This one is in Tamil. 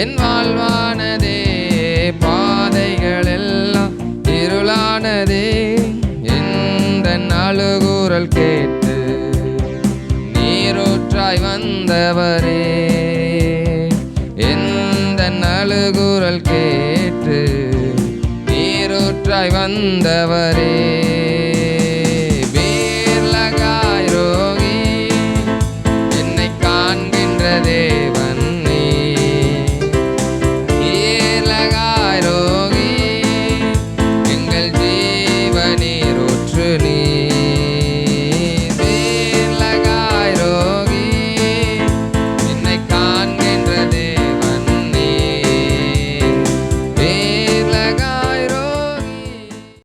என் வாழ்வானதே பாதைகள் எல்லாம் இருளானதே. இந்த அழுகுரல் கேட்டு நீரூற்றாய் வந்தவரே. எந்த அழுகுரல் கேட்டு நீரூற்றாய் வந்தவரே.